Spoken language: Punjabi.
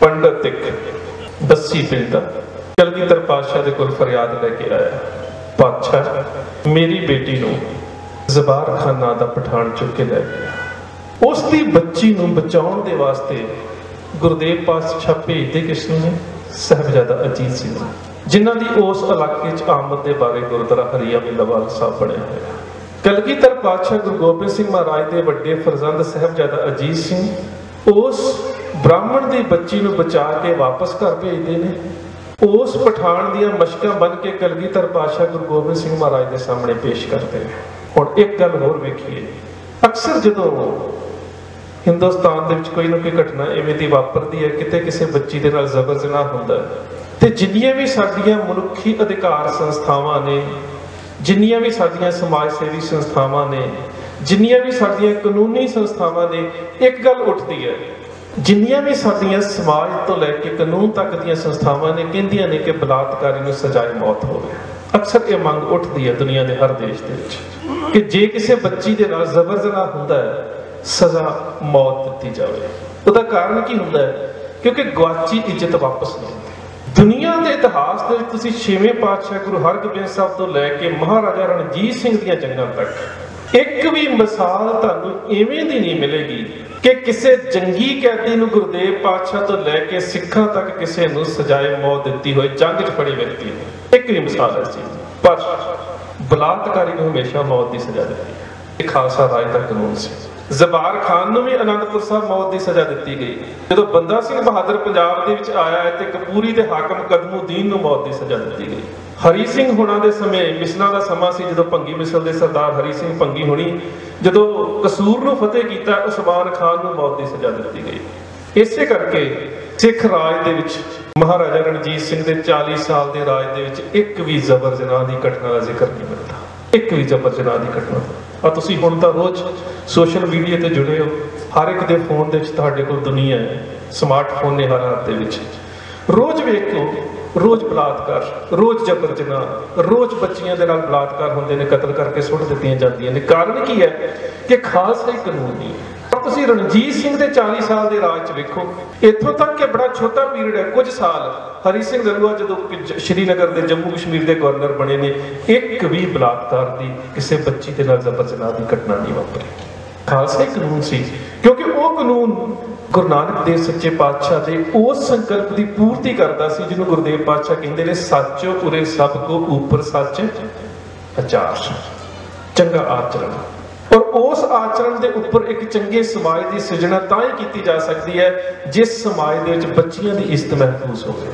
ਪੰਡਤ ਇੱਕ ਦੱਸੀ ਪਿੰਡ ਦਾ ਪਾਤਸ਼ਾਹ ਦੇ ਕੋਲ ਫਰਿਆਦ ਲੈ ਕੇ ਆਇਆ। ਪਾਤਸ਼ਾਹ ਮੇਰੀ ਬੇਟੀ ਨੂੰ ਜ਼ਬਾਰ ਖਾਨ ਨਾਂ ਦਾ ਪਠਾਨ ਚੁੱਕ ਕੇ ਲੈ ਗਿਆ। ਉਸ ਦੀ ਬੱਚੀ ਨੂੰ ਬਚਾਉਣ ਦੇ ਵਾਸਤੇ ਗੁਰਦੇਵ ਪਾਤਸ਼ਾਹ ਭੇਜਦੇ ਕਿਸ ਨੂੰ ਨੇ? ਸਹਿਬਜ਼ਾਦਾ ਅਜੀਤ ਸਿੰਘ ਨੂੰ, ਜਿਨ੍ਹਾਂ ਦੀ ਉਸ ਇਲਾਕੇ 'ਚ ਆਮਦ ਦੇ ਬਾਰੇ ਗੁਰਦੁਆਰਾ ਹਰੀਆ ਮਿਲਵਾਲ ਸਾਹਿਬ ਬਣਿਆ ਹੋਇਆ। ਕਲਗੀਧਰ ਪਾਤਸ਼ਾਹ ਗੁਰੂ ਗੋਬਿੰਦ ਸਿੰਘ ਮਹਾਰਾਜ ਦੇ ਵੱਡੇ ਫਰਜ਼ੰਦ ਸਹਿਬਜ਼ਾਦਾ ਅਜੀਤ ਸਿੰਘ ਉਸ ਬ੍ਰਾਹਮਣ ਦੀ ਬੱਚੀ ਨੂੰ ਬਚਾ ਕੇ ਵਾਪਸ ਘਰ ਭੇਜਦੇ ਨੇ। ਉਸ ਪਠਾਨ ਦੀਆਂ ਮਸ਼ਕਾਂ ਬਨ ਕੇ ਕਲਗੀਧਰ ਪਾਤਸ਼ਾਹ ਗੁਰੂ ਗੋਬਿੰਦ ਸਿੰਘ ਮਹਾਰਾਜ ਦੇ ਸਾਹਮਣੇ ਪੇਸ਼ ਕਰਦੇ ਨੇ। ਹੁਣ ਇੱਕ ਗੱਲ ਹੋਰ ਵੇਖੀਏ। ਅਕਸਰ ਜਦੋਂ ਹਿੰਦੁਸਤਾਨ ਦੇ ਵਿੱਚ ਕੋਈ ਨਾ ਕੋਈ ਘਟਨਾ ਐਵੇਂ ਦੀ ਵਾਪਰਦੀ ਹੈ, ਕਿਤੇ ਕਿਸੇ ਬੱਚੀ ਦੇ ਨਾਲ ਜ਼ਬਰ ਜਨਾਹ ਹੁੰਦਾ ਹੈ। ਤੇ ਜਿੰਨੀਆਂ ਵੀ ਸਾਡੀਆਂ ਮਨੁੱਖੀ ਅਧਿਕਾਰ ਸੰਸਥਾਵਾਂ ਨੇ, ਜਿੰਨੀਆਂ ਵੀ ਸਾਡੀਆਂ ਸਮਾਜ ਸੇਵੀ ਸੰਸਥਾਵਾਂ ਨੇ, ਜਿੰਨੀਆਂ ਵੀ ਸਾਡੀਆਂ ਕਾਨੂੰਨੀ ਸੰਸਥਾਵਾਂ ਨੇ, ਇੱਕ ਗੱਲ ਉੱਠਦੀ ਹੈ ਜਿੰਨੀਆਂ ਵੀ ਸਾਡੀਆਂ ਸਮਾਜ ਤੋਂ ਲੈ ਕੇ ਕਾਨੂੰਨ ਤੱਕ ਦੀਆਂ ਸੰਸਥਾਵਾਂ ਨੇ, ਕਹਿੰਦੀਆਂ ਨੇ ਕਿ ਬਲਾਤਕਾਰੀ ਨੂੰ ਸਜ਼ਾਏ ਮੌਤ ਹੋਵੇ। ਅਕਸਰ ਇਹ ਮੰਗ ਉੱਠਦੀ ਹੈ ਦੁਨੀਆ ਦੇ ਹਰ ਦੇਸ਼ ਦੇ ਵਿੱਚ ਕਿ ਜੇ ਕਿਸੇ ਬੱਚੀ ਦੇ ਨਾਲ ਜ਼ਬਰ ਜਨਾਹ ਹੁੰਦਾ ਹੈ, ਸਜ਼ਾ ਮੌਤ ਦਿੱਤੀ ਜਾਵੇ। ਉਹਦਾ ਕਾਰਨ ਕੀ ਹੁੰਦਾ ਹੈ? ਕਿਉਂਕਿ ਗਵਾਚੀ ਇੱਜ਼ਤ ਵਾਪਸ ਨਹੀਂ ਹੁੰਦੀ। ਦੁਨੀਆ ਦੇ ਇਤਿਹਾਸ ਦੇ ਵਿੱਚ ਤੁਸੀਂ ਛੇਵੇਂ ਪਾਤਸ਼ਾਹ ਗੁਰੂ ਹਰਗੋਬਿੰਦ ਸਾਹਿਬ ਤੋਂ ਲੈ ਕੇ ਮਹਾਰਾਜਾ ਰਣਜੀਤ ਸਿੰਘ ਦੀਆਂ ਜੰਗਾਂ ਤੱਕ ਇੱਕ ਵੀ ਮਿਸਾਲ ਤੁਹਾਨੂੰ ਐਵੇਂ ਦੀ ਨਹੀਂ ਮਿਲੇਗੀ ਕਿ ਕਿਸੇ ਜੰਗੀ ਕੈਦੀ ਨੂੰ ਗੁਰਦੇਵ ਪਾਤਸ਼ਾਹ ਤੋਂ ਲੈ ਕੇ ਸਿੱਖਾਂ ਤੱਕ ਕਿਸੇ ਨੂੰ ਸਜ਼ਾਏ ਮੌਤ ਦਿੱਤੀ ਹੋਈ ਜੰਗ 'ਚ ਫੜੇ ਵਿਅਕਤੀ ਨੇ। ਇੱਕ ਵੀ ਮਿਸਾਲ ਹੈ ਪਰ ਬਲਾਤਕਾਰੀ ਨੂੰ ਹਮੇਸ਼ਾ ਮੌਤ ਦੀ ਸਜ਼ਾ ਦਿੱਤੀ ਇਹ ਖਾਲਸਾ ਰਾਜ ਦਾ ਕਾਨੂੰਨ ਸੀ। ਜ਼ਬਾਰ ਖਾਨ ਨੂੰ ਵੀ ਅਨੰਦਪੁਰ ਸਾਹਿਬ ਮੌਤ ਦੀ ਸਜ਼ਾ ਦਿੱਤੀ ਗਈ। ਜਦੋਂ ਬੰਦਾ ਸਿੰਘ ਬਹਾਦਰ ਪੰਜਾਬ ਦੇ ਵਿੱਚ ਆਇਆ ਹੈ ਤੇ ਕਪੂਰੀ ਦੇ ਹਾਕਮ ਕਦਮੂਦੀਨ ਨੂੰ ਮੌਤ ਦੀ ਸਜ਼ਾ ਦਿੱਤੀ ਗਈ। ਹਰੀ ਸਿੰਘ ਹੁਣਾਂ ਦੇ ਸਮੇਂ ਮਿਸਲਾਂ ਦਾ ਸਮਾਂ ਸੀ ਜਦੋਂ ਭੰਗੀ ਮਿਸਲ ਦੇ ਸਰਦਾਰ ਹਰੀ ਸਿੰਘ ਭੰਗੀ ਹੁਣੀ ਜਦੋਂ ਕਸੂਰ ਨੂੰ ਫਤਿਹ ਕੀਤਾ, ਉਸਮਾਨ ਖਾਨ ਨੂੰ ਮੌਤ ਦੀ ਸਜ਼ਾ ਦਿੱਤੀ ਗਈ। ਇਸੇ ਕਰਕੇ ਸਿੱਖ ਰਾਜ ਦੇ ਵਿੱਚ ਮਹਾਰਾਜਾ ਰਣਜੀਤ ਸਿੰਘ ਦੇ 40 ਸਾਲ ਦੇ ਰਾਜ ਦੇ ਵਿੱਚ ਇੱਕ ਵੀ ਜ਼ਬਰ ਜਨਾਹ ਦੀ ਘਟਨਾ ਦਾ ਜ਼ਿਕਰ ਨਹੀਂ ਮਿਲਦਾ ਇੱਕ ਵੀ ਜ਼ਬਰ ਜਨਾਹ ਦੀ ਘਟਨਾ ਆ ਤੁਸੀਂ ਹੁਣ ਤਾਂ ਰੋਜ਼ ਸੋਸ਼ਲ ਮੀਡੀਆ ਤੇ ਜੁੜੇ ਹੋ। ਹਰ ਇੱਕ ਦੇ ਫੋਨ ਦੇ ਵਿੱਚ ਤੁਹਾਡੇ ਕੋਲ ਦੁਨੀਆ ਹੈ ਸਮਾਰਟਫੋਨ ਨੇ ਹਰ ਹੱਥ ਦੇ ਵਿੱਚ। ਰੋਜ਼ ਵੇਖੋ, ਰੋਜ਼ ਬਲਾਤਕਾਰ, ਰੋਜ਼ ਜਬਰ ਜਨਾਹ, ਰੋਜ਼ ਬੱਚੀਆਂ ਦੇ ਨਾਲ ਬਲਾਤਕਾਰ ਹੁੰਦੇ ਨੇ, ਕਤਲ ਕਰਕੇ ਸੁੱਟ ਦਿੱਤੀਆਂ ਜਾਂਦੀਆਂ ਨੇ। ਕਾਰਨ ਕੀ ਹੈ ਕਿ ਖਾਲਸਾ ਹੀ ਕਾਨੂੰਨ ਹੈ ਪਰ ਤੁਸੀਂ ਰਣਜੀਤ ਸਿੰਘ ਦੇ 40 ਸਾਲ ਦੇ ਰਾਜ 'ਚ ਵੇਖੋ, ਇੱਥੋਂ ਤੱਕ ਕਿ ਬੜਾ ਛੋਟਾ ਪੀਰੀਅਡ ਹੈ, ਕੁਝ ਸਾਲ। ਹਰੀ ਸਿੰਘ ਨਲੂਆ ਜਦੋਂ ਸ਼੍ਰੀਨਗਰ ਦੇ ਜੰਮੂ ਕਸ਼ਮੀਰ ਦੇ ਗਵਰਨਰ ਬਣੇ ਨੇ, ਇੱਕ ਵੀ ਬਲਾਤਕਾਰ ਦੀ ਕਿਸੇ ਬੱਚੀ ਦੇ ਨਾਲ ਜ਼ਬਰ ਦੀ ਘਟਨਾ ਨਹੀਂ ਵਾਪਰੀ। ਖਾਲਸਾ ਕਾਨੂੰਨ ਸੀ, ਕਿਉਂਕਿ ਉਹ ਕਾਨੂੰਨ ਗੁਰੂ ਨਾਨਕ ਦੇਵ ਸੱਚੇ ਪਾਤਸ਼ਾਹ ਦੇ ਉਸ ਸੰਕਲਪ ਦੀ ਪੂਰਤੀ ਕਰਦਾ ਸੀ, ਜਿਹਨੂੰ ਗੁਰਦੇਵ ਪਾਤਸ਼ਾਹ ਕਹਿੰਦੇ ਨੇ, ਸੱਚ ਉਰੇ ਸਭ ਕੋ ਉਪਰ ਸੱਚ, ਅਚਾਰ ਚੰਗਾ ਆਚਰਣ। ਔਰ ਉਸ ਆਚਰਣ ਦੇ ਉੱਪਰ ਇੱਕ ਚੰਗੇ ਸਮਾਜ ਦੀ ਸਿਰਜਣਾ ਤਾਂ ਹੀ ਕੀਤੀ ਜਾ ਸਕਦੀ ਹੈ ਜਿਸ ਸਮਾਜ ਦੇ ਵਿੱਚ ਬੱਚੀਆਂ ਦੀ ਇੱਜ਼ਤ ਮਹਿਫੂਜ਼ ਹੋਵੇ।